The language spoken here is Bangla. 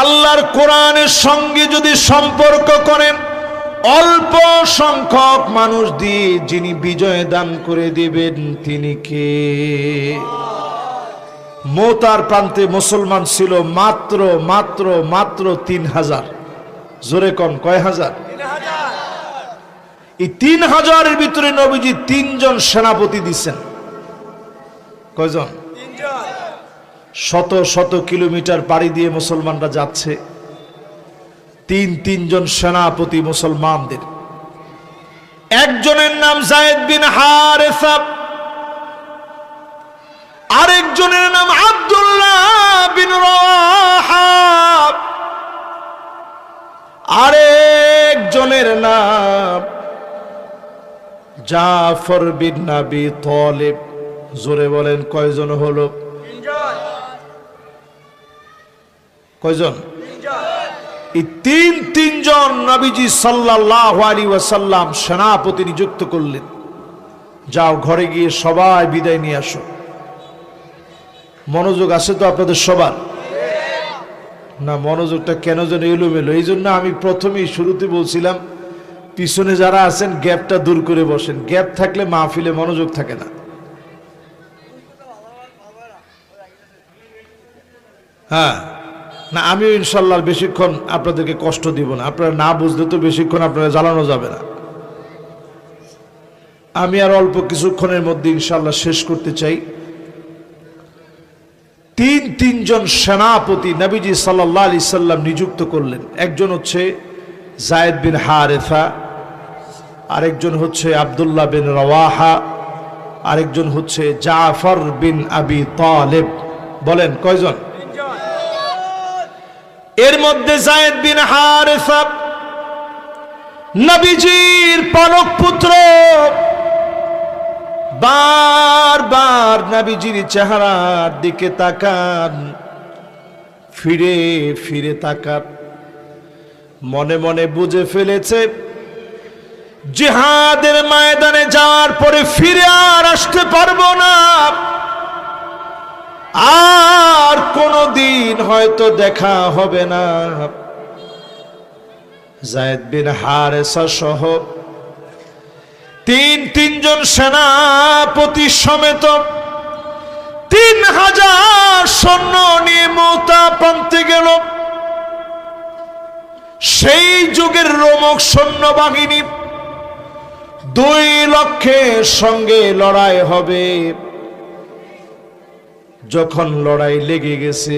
আল্লাহর কোরআনের সঙ্গে যদি সম্পর্ক করেন, অল্প সংখ্যক মানুষ দিয়ে যিনি বিজয় দান করে দিবেন, তিনি কে? মোতার প্রান্তে মুসলমান ছিল মাত্র মাত্র মাত্র তিন হাজার। জোরে কন, কয় হাজার? এই তিন হাজারের ভিতরে নবীজি তিনজন সেনাপতি দিচ্ছেন কয়জন? শত শত কিলোমিটার পাড়ি দিয়ে মুসলমানরা যাচ্ছে। তিন তিনজন সেনাপতি মুসলমানদের। একজনের নাম জায়েদ বিন হারেসা। আরেকজনের নাম আব্দুল্লাহ আরেকজনের নাম জাফর বিন নাবি তলেব। জোরে বলেন কয়জন হলো? কয়জন? এই তিন তিনজন নবীজি সাল্লাহ আলী ওয়াসাল্লাম সেনাপতি নিযুক্ত করলেন। যাও ঘরে গিয়ে সবাই বিদায় নিয়ে আসো। মনোযোগ আছে তো আপনাদের সবার? না মনোযোগটা কেন যেন এলোমেলো? এই জন্য আমি প্রথমেই শুরুতে বলছিলাম পিছনে যারা আছেন গ্যাপটা দূর করে বসেন। গ্যাপ থাকলে মাহফিলে মনোযোগ থাকে না। হ্যাঁ। না, আমিও ইনশাল্লাহ বেশিক্ষণ আপনাদেরকে কষ্ট দিব না। আপনারা না বুঝলে তো বেশিক্ষণ আপনারা জ্বালানো যাবে না। আমি আর অল্প কিছুক্ষণের মধ্যে ইনশাল্লাহ শেষ করতে চাই। তিন, তিনজন সেনাপতি নবীজি সাল্লাহ আলি সাল্লাম নিযুক্ত করলেন। একজন হচ্ছে জায়দ বিন হারেফা, আরেকজন হচ্ছে আবদুল্লাহ বিন রওয়াহা, আরেকজন হচ্ছে জাফর বিন আবি তালেব। বলেন, কয়জন? এর মধ্যে জায়েদ বিন হারেফা নবীজির পালক পুত্র বারবার নবীজির চেহারার দিকে তাকান, ফিরে ফিরে তাকান। মনে মনে বুঝে ফেলেছে, জিহাদের ময়দানে যাওয়ার পরে ফিরে আর আসতে পারব না। হয়তো দেখা হবে না। জায়দ বিন হারেসা সহ তিন তিনজন সেনাপতি সমেত তিন হাজার সৈন্য নিয়ে মোতা প্রান্তে গেল। সেই যুগের রোমক সৈন্য বাহিনী দুই লক্ষের সঙ্গে লড়াই হবে। যখন লড়াই লেগে গেছে